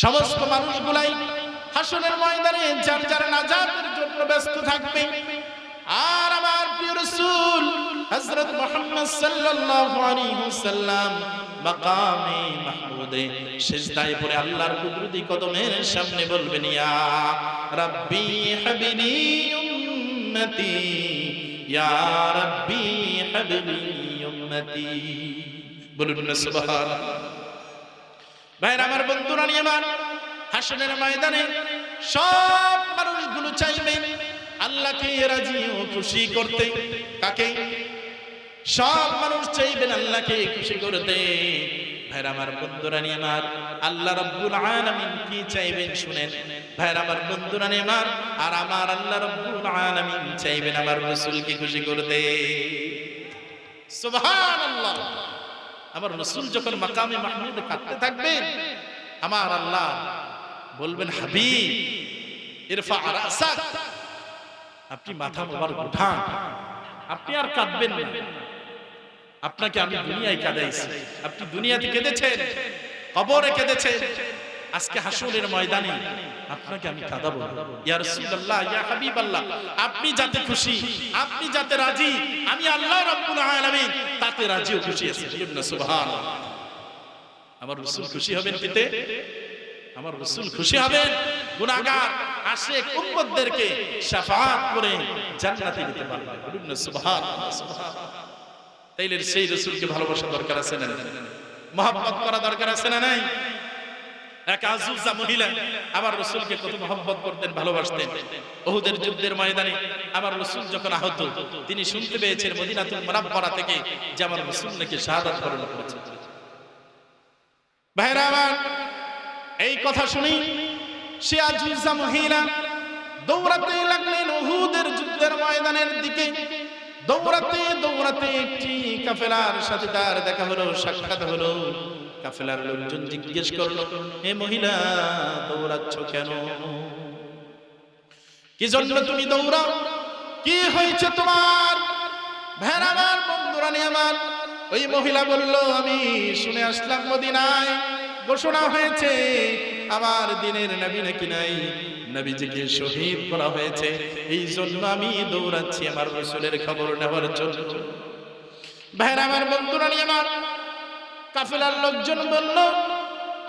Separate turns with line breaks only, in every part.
সমস্ত মানুষগুলাই হাসনের ময়দানে যার যার নাজাতের জন্য ব্যস্ত থাকবে। আর আমার প্রিয় রাসূল, হযরত মুহাম্মদ সাল্লাল্লাহু আলাইহি ওয়াসাল্লাম মাকামে মাহমুদে সিজদায় পড়ে আল্লাহর কুদরতি কদমের সামনে বলবেন, ইয়া রাব্বি হাবিলি উম্মতি, ইয়া রাব্বি হাবিলি উম্মতি। বলুন সুবহানাল্লাহ। ভাইর আমার বন্ধুরা, নিয়ে আমার হাসনের ময়দানে সব মানুষগুলো চাইবে আল্লাহকে রাজি ও খুশি করতে। কাকে? সব মানুষ চাইবেন আল্লাহকে খুশি করতে। ভাইর আমার বন্ধুরা, নিয়ে আমার আল্লাহ রাব্বুল আলামিন কি চাইবেন শুনেন? ভাইর আমার বন্ধুরা, নিয়ে আমার আর আমার আল্লাহ রাব্বুল আলামিন চাইবেন আমার রাসূলকে খুশি করতে। সুবহানাল্লাহ। আমার রসুল যখন মাকামে মাহমুদ কাঁদতে থাকবেন আমার আল্লাহ বলবেন রাসাক, আপনি মাথা মোবারক উঠান। আপনি আর কাঁদবেন আপনাকে আমি দুনিয়ায় কাঁদাইছি। আপনি দুনিয়াতে কেঁদেছেন, কবরে কেঁদেছেন। আজকে হাসুরের ময়দানে আপনাকে আমি কাঁদাবো ইয়া রাসূলুল্লাহ, ইয়া হাবিবাল্লাহ, আপনি যাতে খুশি, আপনি যাতে রাজি, আমি আল্লাহ রাব্বুল আলামিন তাতে রাজি ও খুশি আছি, বলুন না সুবহানাল্লাহ। আমার রাসূল খুশি হবেন কিতে? আমার রাসূল খুশি হবেন। গুনাহগার আশিক উম্মতদেরকে শাফাআত করে জান্নাতে দিতে পারবে, বলুন না সুবহানাল্লাহ সুবহানাল্লাহ। তাইলে সেই রাসূলকে ভালোবাসা দরকার আছে না মহব্বত করা দরকার আছে না নাই? এক আজুজা মহিলা আমার রসুলকে কত মহব্বত করতেন, ভালোবাসতেন। যুদ্ধের ময়দানে আমার রসুল যখন আহত, তিনি শুনতে পেয়েছেন মদিনাতুল থেকে যে আমার রসুল নাকি শাহাদাত করেছে। ভাইরা আমার, এই কথা শুনি সে আজুজা মহিলা দৌড়াতে লাগলেন ওহুদের যুদ্ধের ময়দানের দিকে। দৌড়াতে দৌড়াতে একটি কাফেলার সাথে তার দেখা হলো, সাক্ষাৎ হলো। কাফেলার লোকজন জিজ্ঞেস করল হে মহিলা, দৌড়াচ্ছ কেন? কি জন্য তুমি দৌড়াও? কি হয়েছে তোমার? ভেড় আমার বন্ধুরা নিয়ে আমার। ওই মহিলা বলল, আমি শুনে আসলাম মদিনায়, ঘোষণা হয়েছে, আমার দিনের নবী নাকি নাই? নবীজিকে শহীদ করা হয়েছে। এই জন্য আমি দৌড়াচ্ছি আমার রসুলের খবর নেওয়ার জন্য। ভাইরা আমার বন্ধুরা নিয়ে আমার কাফেলার লোকজন বলল,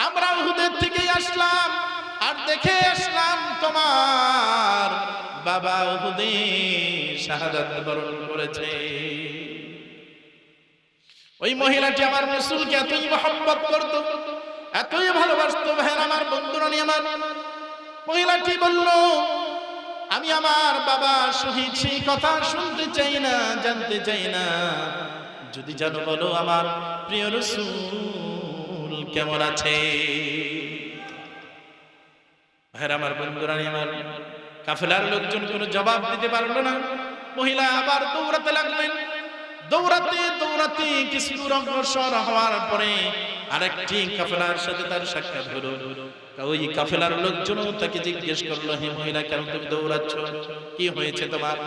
আমরা উহুদের থেকেই আসলাম আর দেখে আসলাম তোমার বাবা উহুদে শাহাদাত বরণ করেছে। ওই মহিলাটি আমার রসুলকে এতই মহব্বত করত, এতই ভালোবাসত, ভাইয়ের আমার বন্ধুরা নিয়ে আমার। মহিলাটি বলল, আমি আমার বাবা শহীদ, সেই কথা শুনতে চাই না, জানতে চাই না। যদি জানো বলো আমার প্রিয় রসুল কেমন আছে? ভাইয়ের আমার বন্ধুরা আমার কাফেলার লোকজন কোনো জবাব দিতে পারল না। মহিলা আবার দৌড়াতে লাগলেন। দৌড়াতে দৌড়াতে কিছু দূর অগ্রসর হওয়ার পরে আরেকটি কাফেলার সাথে তার সাক্ষাৎ হলো। ওই কাফেলার লোকজনও তাকে জিজ্ঞেস করল, হে মহিলা, কেন তুমি দৌড়াচ্ছ? কি হয়েছে তোমার?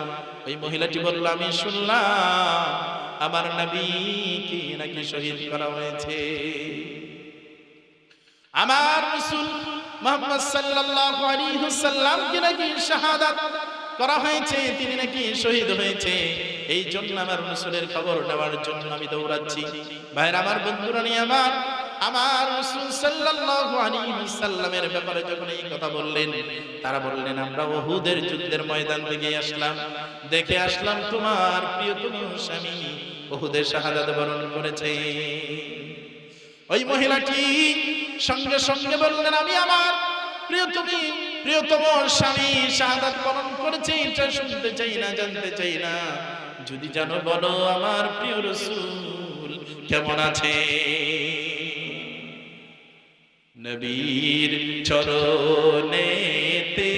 ওই মহিলাটি বলল, আমি শুনলাম আমার নবীকে নাকি শহীদ করা হয়েছে? আমার রাসূল মুহাম্মদ সাল্লাল্লাহু আলাইহি ওয়াসাল্লাম কি নাকি শাহাদাত করা হয়েছে? তিনি নাকি শহীদ হয়েছে? এই জন্য আমার রাসূলের খবর নেওয়ার জন্য আমি দৌড়াচ্ছি। ভাইরা, আমার বন্ধুরা নিয়ে আমার আমার রাসূল সাল্লাল্লাহু আলাইহি ওয়াসাল্লামের ব্যাপারে যখন এই কথা বললেন, তারা বললেন, আমরা ওহুদের যুদ্ধের ময়দান থেকে আসলাম। দেখে আসলাম তোমার প্রিয়তম স্বামী ওহুদের শাহাদাত বরণ করেছে। ওই মহিলাটি সঙ্গে সঙ্গে বললেন, আমি আমার প্রিয়তমী, প্রিয়তম স্বামী শাহাদাত বরণ করেছে, এটা শুনতে চাই না, জানতে চাই না। যদি জানো, বলো আমার প্রিয় রসুল কেমন আছে? নবীর চরণেতে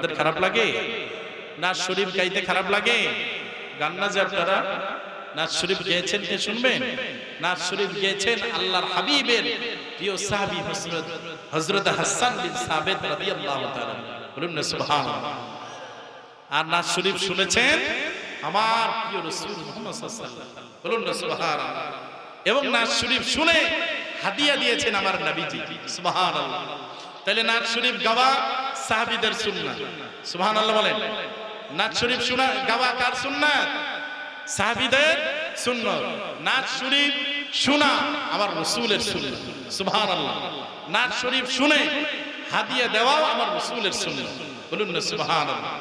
আপনাদের খারাপ লাগে? নাচ শরীফ গাইতে খারাপ লাগে? গান না যে আপনারা? শরীফ গেয়েছেন কে শুনবেন? শরীফ গেয়েছেন আল্লাহর হাবিবের প্রিয় সাহাবী হযরত হযরত হাসান বিন সাবিত রাদিয়াল্লাহু তাআলা বলুন না, সুবহানাল্লাহ। আর শরীফ শুনেছেন আমার প্রিয় রাসূল মুহাম্মদ সাল্লাল্লাহু বলুন না, সুবহানাল্লাহ। এবং শরীফ শুনে হাদিয়া দিয়েছেন আমার নবীজি। সুবহানাল্লাহ। তাহলে নাচ শরীফ গাওয়া সাহাবীদের সুন্নাত। সুবহানাল্লাহ বলেন। নাচ শরীফ শোনা, গাওয়া কার সুন্নাত? সাহাবিদের সুন্নত। নাচ শরীফ শোনা আমার রসুলের সুন্নাত। সুবহানাল্লাহ। নাচ শরীফ শুনে হাদিয়া দেওয়াও আমার রাসূলের সুন্নাত। বলুন না, সুবহানাল্লাহ।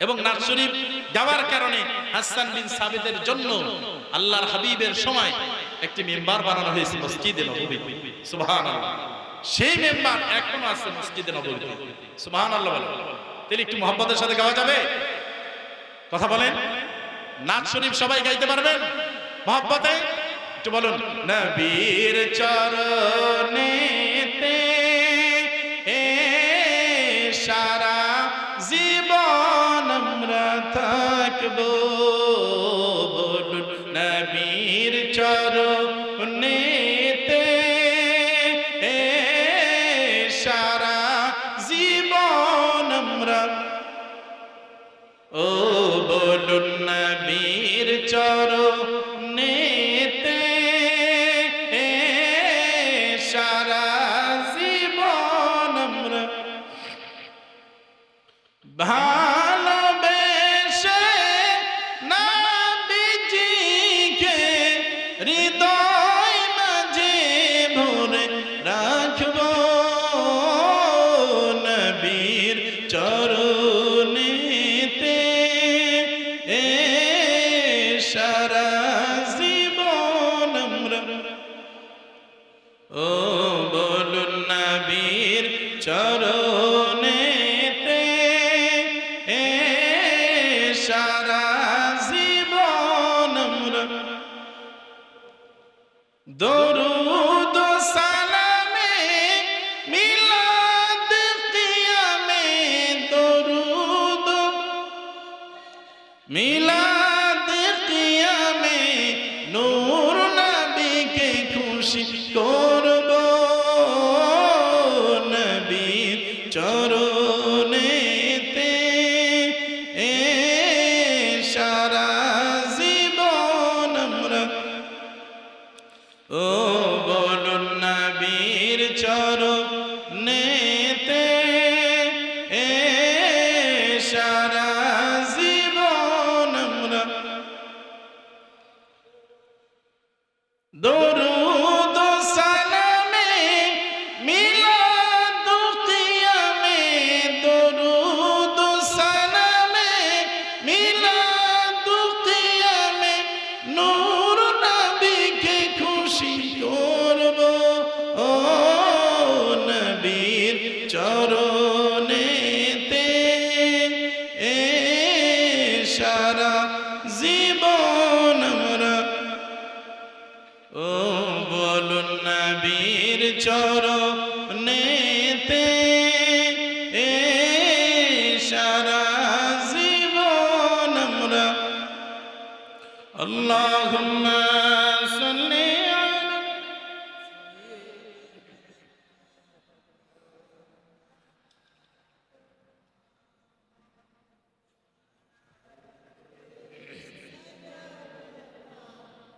এবং নাচ শরীফ গাওয়ার কারণে হাসান বিন সাবিদের জন্য আল্লাহর হাবিবের সময় একটি মেম্বার বানানো হয়েছে মসজিদে নববী সুবহানাল্লাহ। সেই মেম্বার এখনও আছে মসজিদে নবীতে সুবহানাল্লাহ বলেন তাহলে একটু মোহাম্মদের সাথে গাওয়া যাবে? কথা বলেন। নাচ শরীফ সবাই গাইতে পারবেন? মোহাম্মতে একটু বলুন। নবীর চরণেতে ভালোবেসে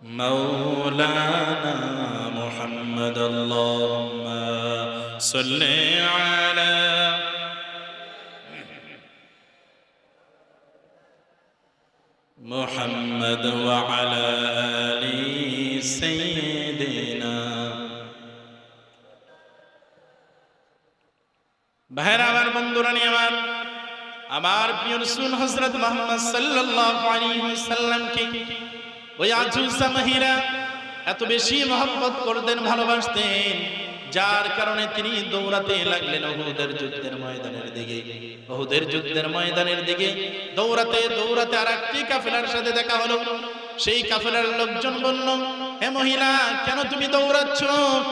مولانا محمد اللهم صل على محمد وعلى آل سيدنا ভাইরা আমার বন্ধুরা নিয়ে আমার আমার প্রিয় রাসূল হযরত মুহাম্মদ সাল্লাল্লাহু আলাইহি ওয়াসাল্লামকে ওই আজুসা মহিলা এত বেশি মহব্বত করতেন, ভালোবাসতেন, যার কারণে তিনি দৌড়াতে লাগলেন ওহুদের যুদ্ধের ময়দানের দিকে। ওহুদের যুদ্ধের ময়দানের দিকে দৌড়াতে দৌড়াতে আর একটি কাফেলার সাথে দেখা হলো। সেই কাফেলার লোকজন বলল হে মহিলা, কেন তুমি দৌড়াচ্ছ?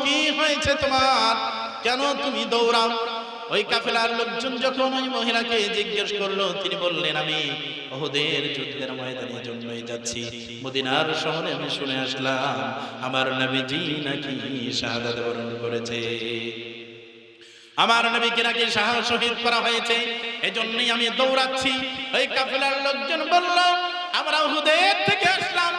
কি হয়েছে তোমার? কেন তুমি দৌড়াও? ওই কাফেলার লোকজন যখন ওই মহিলাকে জিজ্ঞেস করল, তিনি বললেন, আমি ওহুদের যুদ্ধের ময়দানের জন্যই যাচ্ছি। মদিনার শহরে আমি শুনে আসলাম, আমার নবীজি নাকি শাহাদাত বরণ করেছে। আমার নবীকে নাকি শাহ শহীদ করা হয়েছে। এজন্যই আমি দৌড়াচ্ছি। ওই কাফেলার লোকজন বলল, আমরা ওহুদের থেকে আসলাম,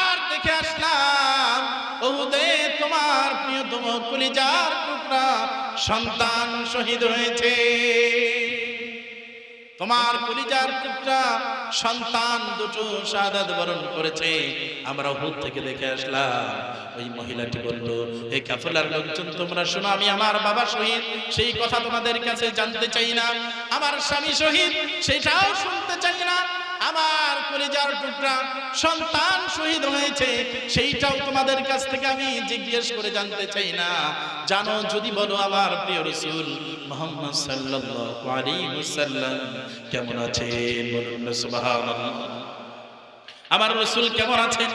আর দেখে আসলাম ওহুদে তোমার প্রিয়তম কলিজার টুকরা সন্তান শহীদ হয়েছে। তোমার কলিজার টুকরা সন্তান দুটো শাহাদাত বরণ করেছে। আমরা হুদ থেকে দেখে আসলাম, ওই মহিলাটি বলল এই কাফেলার লোকজন তোমরা শোনো, আমি আমার বাবা শহীদ, সেই কথা তোমাদের কাছে জানতে চাই না। আমার স্বামী শহীদ, সেটাও শুনতে চাই কলিজার টুকরা সন্তান শহীদ হয়েছে, সেইটাও তোমাদের কাছ থেকে আমি জিজ্ঞেস করে জানতে চাই না। জানো, যদি বলো আমার প্রিয় রসুল মোহাম্মদ সাল্লাল্লাহু আলাইহি ওয়াসাল্লাম কেমন আছেন? বলুন সুবহানাল্লাহ। আমার রসুল কেমন আছেন?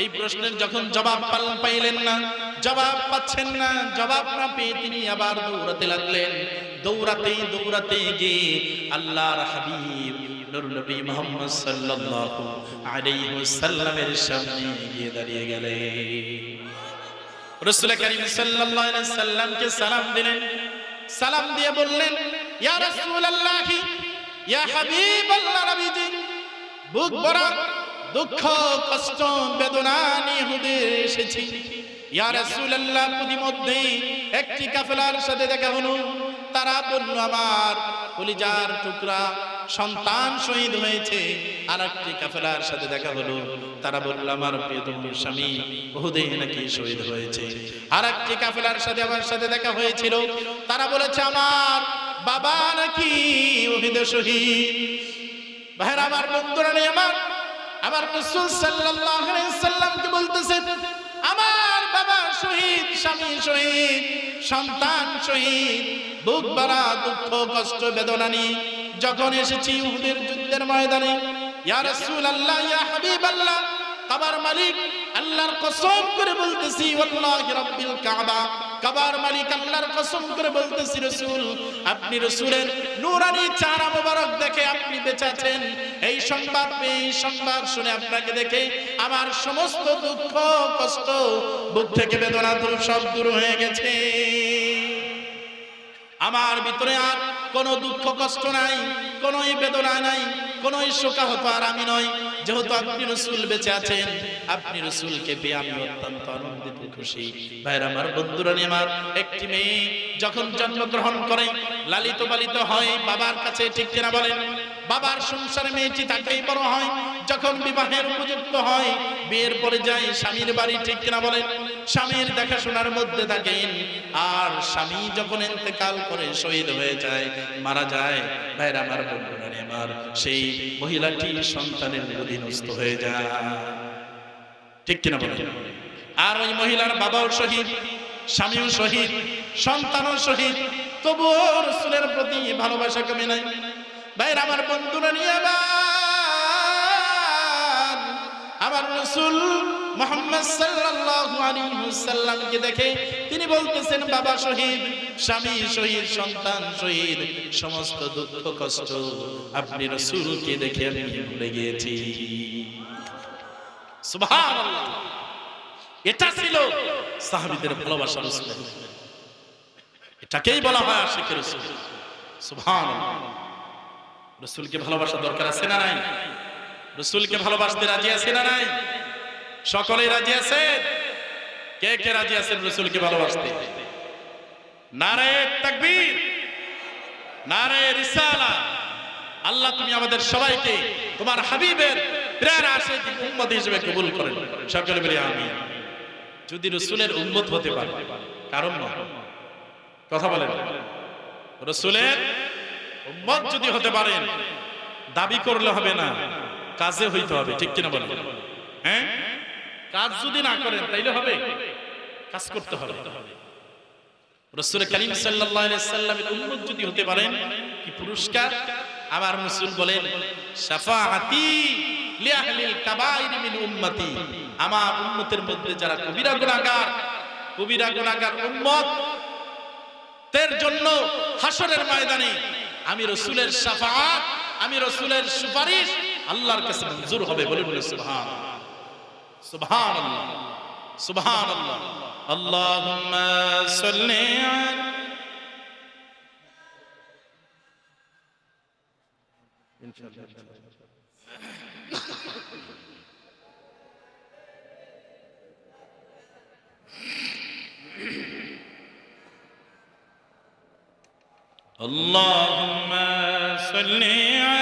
এই প্রশ্নের যখন জবাব পাইলেন না, জবাব পাচ্ছেন না, জবাব না পেয়ে তিনি আবার দৌড়াতে লাগলেন। দৌড়াতে দৌড়াতে গিয়ে আল্লাহর হাবিব নূর নবী মুহাম্মদ সাল্লাল্লাহু আলাইহি ওয়াসাল্লামের সামনে গিয়ে দাঁড়িয়ে গেলেন। রসুল করিম সাল্লাল্লাহু আলাইহি সাল্লামকে সালাম দিলেন। সালাম দিয়ে বললেন, ইয়া রাসূলুল্লাহ, ইয়া হাবিবাল্লাহ নবীজি, বুক ভরা দুঃখ, কষ্ট, বেদনা নিয়ে হুদে এসেছি। ইয়া রাসূলুল্লাহ প্রতিমধ্যে একটি কাফেলার সাথে দেখা হলো। তারা বলল, আমার কলিজার টুকরা সন্তান শহীদ হয়েছে। আর একটি কাফেলার সাথে দেখা হলো। তারা বলল, আমার প্রিয়তম স্বামী বহুদে নাকি শহীদ হয়েছে। আর একটি কাফেলার সাথে আমার সাথে দেখা হয়েছিল। তারা বলেছে, আমার বাবা নাকি ওহিদে শহীদ। ভাইর আমার বন্ধুরা নেই, আমার আমার রসুল সাল্লাল্লাহু আলাইহি সাল্লামকে বলতেছেন আমার বাবা শহীদ, স্বামী শহীদ, সন্তান শহীদ বুক ভরা, দুঃখ, কষ্ট, বেদনা নিয়ে যখন এসেছি উহুদের যুদ্ধের ময়দানে, ইয়া রাসূলুল্লাহ, ইয়া হাবিবাল্লাহ, কাবার মালিক আল্লাহর কসম করে বলতেছি, ওয়াল্লাহি রাব্বিল কাবা কাবার মালিক আল্লাহর কসম করে বলতেছি, রাসূল, আপনি রাসূলের নূরানি চারা মোবারক দেখে আপনি বেঁচে আছেন। এই সংবাদ এই সংবাদ শুনে আপনাকে দেখে আমার সমস্ত দুঃখ, কষ্ট, বুক থেকে বেদনা দূর সব দূর হয়ে গেছে। আমার ভিতরে আর কোনো দুঃখ, কষ্ট নাই কোনো বেদনা নাই কোনো শোকাহত আর আমি নই যেহেতু আপনি রসুল বেঁচে আছেন, আপনি রসুলকে পেয়ে আমি অত্যন্ত আনন্দিত, খুশি। ভাইয়ের আমার, বন্ধুরা নিয়ে আমার, একটি মেয়ে যখন জন্মগ্রহণ করে, লালিত পালিত হয়, বাবার কাছে ঠিক কিনা বলেন? বাবার সংসারে মেয়েটি তাকেই বড় হয়, যখন বিবাহের উপযুক্ত হয়, বিয়ের পরে যায়, স্বামীর বাড়ি ঠিক কিনা বলেন? স্বামীর দেখাশোনার মধ্যে থাকেন। আর স্বামী যখন ইন্তেকাল করে শহীদ হয়ে যায়, মারা যায়, ভাইরা আমার বন্ধুরা আমার, সেই মহিলাটি সন্তানের অধীনস্থ হয়ে যায়। ঠিক কিনা বলেন? আর ওই মহিলার বাবাও শহীদ, স্বামীও শহীদ, সন্তানও শহীদ। তবুও রসুলের প্রতি ভালোবাসা কমে নাই। ভাইরা আমার বন্ধুরা নিয়ে আবার আমার রসুল মোহাম্মদ সাল্লাল্লাহু আলাইহি ওয়াসাল্লামকে দেখে তিনি বলতেছেন, বাবা শহীদ, স্বামী শহীদ, সন্তান শহীদ, সমস্ত দুঃখ, কষ্ট আপনি রসুলকে দেখে আমি ভুলে গিয়েছি। সুবহানাল্লাহ। এটা ছিল সাহাবীদের ভালোবাসা রসুল এটাকেই বলা হয় আশিকের রসুল। সুবহানাল্লাহ। রসুলকে ভালোবাসা দরকার আছে না নাই? রসুলকে ভালোবাসতে রাজি আছে না নাই? সকলে রাজি আছে? কে কে রাজি আছেন রসুলকে ভালোবাসতে? নারে তাকবীর, নারে রিসালা। আল্লাহ, তুমি আমাদের সবাইকে তোমার হাবিবের প্রেরণা আসে উম্মত হিসেবে কবুল করেন। সকলে বলি আমি যদি রসুলের উম্মত হতে পারে, কারণ কথা বলেন। রসুলের উম্মত যদি হতে পারেন দাবি করলে হবে না, কাজে হইতে হবে, ঠিক কিনা বলেন? হ্যাঁ? কাজ যদি না করেন, তাইলে হবে। কাজ করতে হবে। রসুল করিম সাল্লামের উম্মত যদি হতে পারেন, কি পুরস্কার? আমার রাসূল বলেন উম্মতি। আমার উম্মতের মধ্যে যারা কবিরা গুনাহগার কবিরা গুনাহগার উম্মত, তের জন্য হাসরের ময়দানে আমি রসুলের শাফাআত, আমি রসুলের সুপারিশ আল্লাহর কাছে মঞ্জুর হবে سبحان الله. سبحان الله. اللهم صل على ان شاء الله اللهم صل على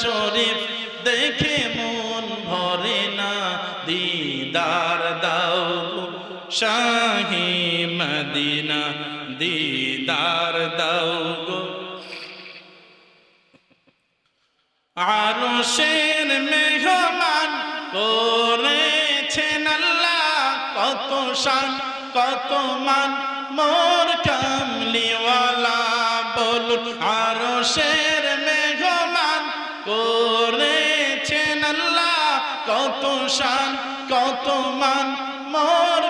শরীফ দেখে মন ভরে না। দিদার দাও শাহি মদিনা, দিদার দাও গো। আরশের মেহমান করেছেন আল্লাহ, কত শান, কত মান। মোর কামলিওয়ালা বলুন, আরশের মেহমান কত শান কত মান মোর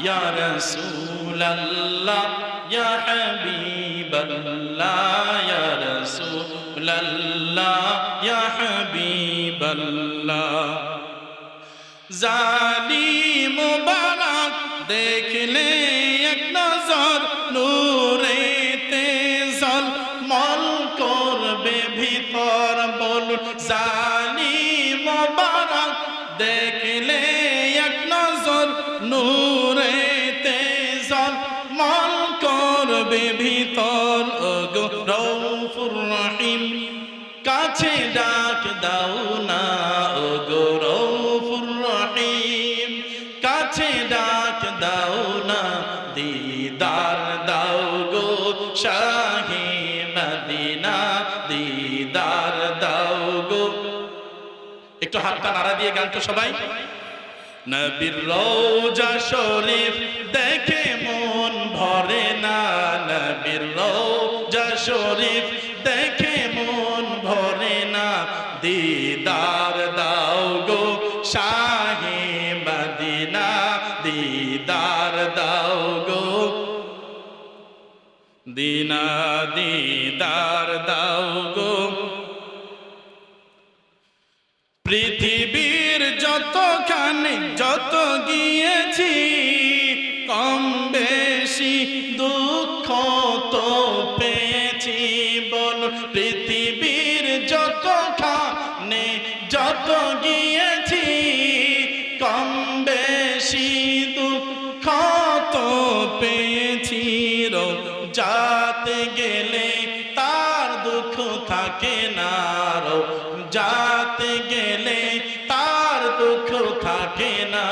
ইয়া রাসূলাল্লাহ ইয়া হাবিবাল্লাহ ইয়া রাসূলাল্লাহ ইয়া হাবিবাল্লাহ জালিম মুবারক দেখলে এক নজর নূরে তেজল মল করবে ভিতর বলুন জালিম মুবারক দেখলে রৌফুর রহিম। কাছে ডাক দাও না, ও গো রৌফুর রহিম। কাছে ডাক দাও না, দিদার দাও গো শাহে মদিনা, দিদার দাও গো। একটু হাতটা নাড়া দিয়ে গান তো সবাই। নবীর রোজা শরীফ দেখে দিদার দাও যাতে গেলে তার দুঃখ থাকে না যাতে গেলে তার দুঃখ থাকে না।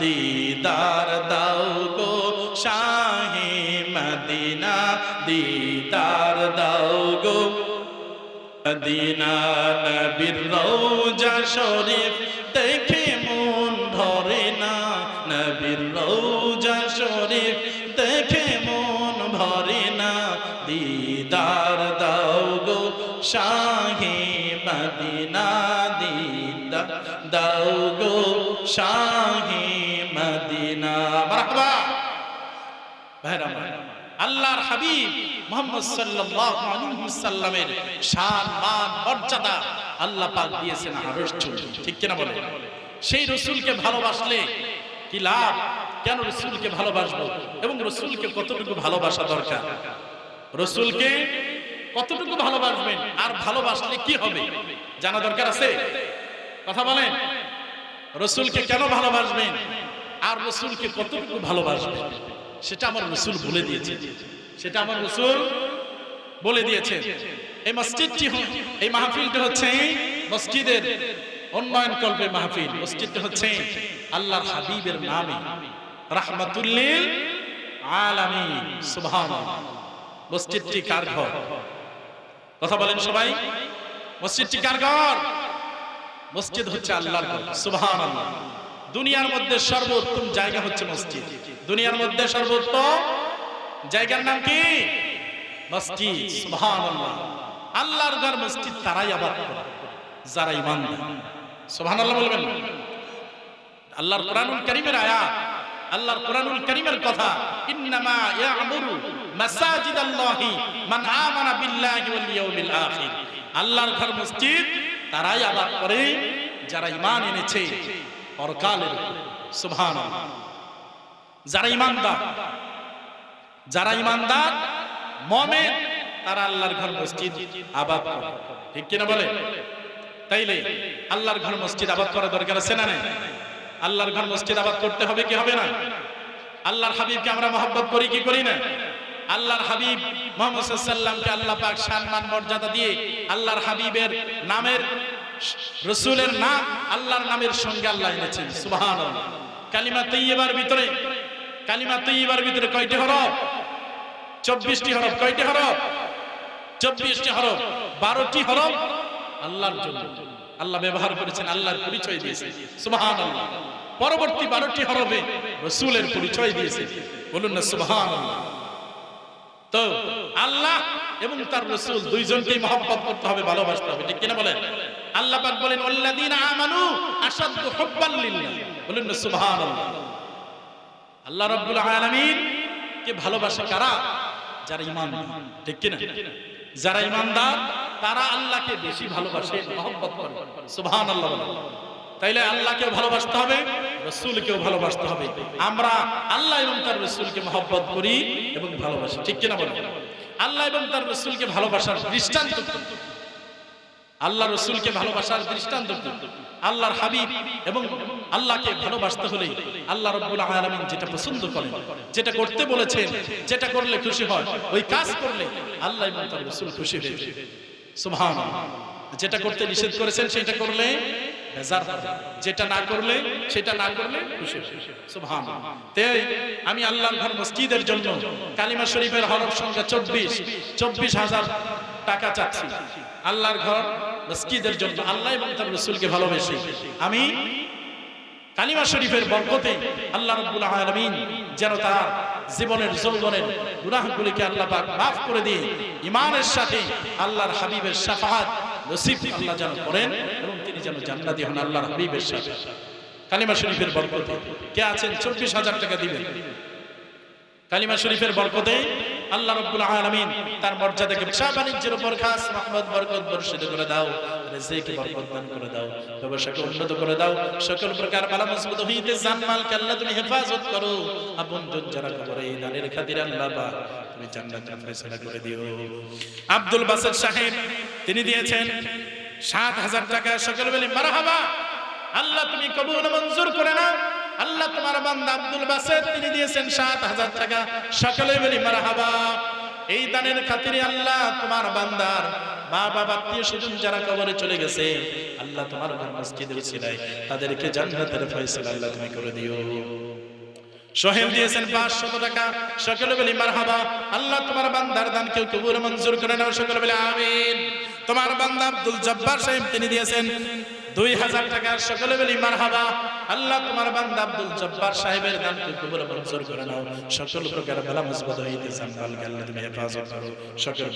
দিদার দাও গো শাহে মদিনা, দিদার দাও গো মদিনা। নবীর রওজা শরীফ দেখে শাহে মদিনা। মারহাবা। ভাইরা আল্লাহর হাবিব মোহাম্মদ সাল্লাল্লাহু আলাইহি সাল্লামের শান, মান, মর্যাদা আল্লাহ পাক দিয়েছেন আরশ ছুঁয়ে ঠিক কিনা বলে সেই রসুলকে ভালোবাসলে কি লাভ? কেন রসুলকে ভালোবাসবো? এবং রসুলকে কতটুকু ভালোবাসা দরকার? রসুলকে কতটুকু ভালোবাসবেন? আর ভালোবাসলে কি হবে? জানা দরকার আছে? কথা বলেন? রসুলকে কেন ভালোবাসবেন? আর রসুলকে কতটুকু ভালোবাসবেন? সেটা আমার রসুল বলে দিয়েছে। সেটা আমার রসুল বলে দিয়েছে। এই মসজিদটি এই মাহফিলটা হচ্ছে মসজিদের উন্নয়ন কল্পে মাহফিল। মসজিদটা হচ্ছে আল্লাহর হাবিবের নামে। রাহমাতুল্লিল আলামিন। সুবহানাল্লাহ। মসজিদটি কার ঘর? কথা বলেন সবাই। মসজিদটি কার ঘর? মসজিদ হচ্ছে আল্লাহর ঘর, সুবহানাল্লাহ। দুনিয়ার মধ্যে সর্বোত্তম জায়গা হচ্ছে মসজিদ। দুনিয়ার মধ্যে সর্বোত্তম জায়গার নাম কি? মসজিদ, সুবহানাল্লাহ। আল্লাহর ঘর, মসজিদ তারাই আবাদ করে, যারা ঈমান সুবহানাল্লাহ বলবেন আল্লাহর কোরআনুল কারীমের আয়াত, আল্লাহর কোরআনুল কারীমের কথা, ইন্নামা ইয়ামুরু মাসাজিদাল্লাহি মান আমানা বিল্লাহি ওয়াল ইয়াউমিল আখির। আল্লাহর ঘর, মসজিদ তারাই আবাদ করে যারা ইমান এনেছে পরকালের। সুবহানাল্লাহ। যারা ঈমানদার যারা ঈমানদার, মমে তারা আল্লাহর ঘর মসজিদ আবাদ করে। ঠিক কিনা বলে? তাইলে আল্লাহর ঘর মসজিদ আবাদ করা দরকার আছে না নাই? আল্লাহর ঘর মসজিদ আবাদ করতে হবে কি হবে না? আল্লাহর হাবিবকে আমরা মহব্বত করি কি করি না? আল্লাহর হাবিব মোহাম্মদ সাল্লামকে আল্লাহ পাক সম্মান, মর্যাদা দিয়ে আল্লাহর হাবিবের নামের রসুলের নাম আল্লাহর নামের সঙ্গে আল্লাহ এনেছেন। সুবহানাল্লাহ। কালিমা তৈয়বার ভিতরে, কালিমা তৈয়বার ভিতরে কয়টি হরফ? চব্বিশটি হরফ। কয়টি হরফ? চব্বিশটি হরফ। বারোটি হরফ আল্লাহর জন্য। আল্লাহ ব্যবহার করেছেন, আল্লাহর পরিচয় দিয়েছে। সুবহান আল্লাহ পরবর্তী বারোটি হরফে রসুলের পরিচয় দিয়েছে। বলুন না সুবহান তো আল্লাহ এবং তার রসুল দুইজনকেই মহব্বত করতে হবে, ভালোবাসতে হবে, ঠিক কিনা বলেন? আল্লাহ পাক বলেন, ওয়াল্লাযীনা আমানু আশাদ্দু হুব্বান লিল্লাহ। বলুন না, সুবহানাল্লাহ। আল্লাহ রাব্বুল আলামিন কে ভালোবাসে কারা? যারা ঈমান ঠিক কিনা? যারা ঈমানদার, তারা আল্লাহকে বেশি ভালোবাসে, মহব্বত করে, সুবহানাল্লাহ তাইলে আল্লাহকে ভালোবাসতে হবে রসুলকেও ভালোবাসতে হবে। আমরা আল্লাহ এবং তার রসুলকে মহব্বত করি এবং ভালোবাসি। ঠিক কিনা বলে আল্লাহ এবং তার রসুলকে ভালোবাসার দৃষ্টান্ত আল্লাহ রসুলকে ভালোবাসার দৃষ্টান্ত আল্লাহর হাবিব এবং আল্লাহকে ভালোবাসতে হলে আল্লাহ রব্বুল আলামিন যেটা পছন্দ করেন, যেটা করতে বলেছেন, যেটা করলে খুশি হয়, ওই কাজ করলে আল্লাহ এবং তার রসুল খুশি হয়ে যেটা করতে নিষেধ করেছেন, সেটা করলে বেজার যেটা না করলে, সেটা না করলে খুশি সুবহানাল্লাহ। তাই আমি আল্লাহর ঘর মসজিদের জন্য কালিমা শরীফের হরফ সংখ্যা চব্বিশ চব্বিশ হাজার টাকা চাচ্ছি। আল্লাহর ঘর মসজিদের জন্য আল্লাহ এবং তার আমি কালিমা শরীফের বরকতে আল্লাহ রাব্বুল আলামিন যেন তার জীবনের যৌবনের গুনাহগুলিকে আল্লাহ পাক মাফ করে দিয়ে ইমানের সাথে আল্লাহর হাবিবের শাফাআত নসিব আল্লাহ যেন করেন এবং যেন জান্নাতি হন, আল্লাহর হাবিবের সাথে। কালিমা শরীফের বরকতে কে আছেন? চব্বিশ হাজার টাকা দিবেন। কালিমা শরীফের বরকতে আল্লাহ রাব্বুল আলামিন তার মর্যাদাকে ব্যবসা বাণিজ্যের উপর খাস রহমত বরকত বর্ষিত করে দাও, রিজিকে বরকত দান করে দাও, ব্যবসাকে উন্নত করে দাও, সকল প্রকার বালা মজবুত হইতে জানমাল কে আল্লাহ তুমি হেফাজত করো। আপনজন যারা কবরে এই দানের খাতিরে, আল্লাহ পাক তুমি জান্নাতের ফয়সালা করে দিও। আব্দুল বাসির সাহেব, তিনি দিয়েছেন সাত হাজার টাকা সকল বলি, মারহাবা। আল্লাহ তুমি কবুল মঞ্জুর করে নাও। আল্লাহ তোমার বান্দা আব্দুল বাসেদ তিনি দিয়েছেন সাত হাজার টাকা। সকলে বলি, মারহাবা। এই দানের খাতিরে আল্লাহ তোমার বান্দার মা বাবা আত্মীয় স্বজন যারা কবরে চলে গেছে, আল্লাহ তোমার ঘর মসজিদের ছিলাই তাদেরকে জান্নাতের ফয়সালা আল্লাহ তুমি করে দিও। সোহেল দিয়েছেন পাঁচশত টাকা। সকলে বলি, মারহাবা। আল্লাহ তোমার বান্দার দান কেউ কবুল মঞ্জুর করে নাও। সকলে বলি, আমিন। তোমার বান্দা আব্দুল জব্বার সাহেব তিনি দিয়েছেন দুই হাজার টাকা সকলে বলি, মারহাবা। আল্লাহ, তোমার বান্দা আব্দুল জব্বার সাহেবের দান কবুল মঞ্জুর করে নাও। সকল প্রকার বেলা মজবুত হইতে জানবাল আল্লাহ তুমি হেফাজত করো। সকলে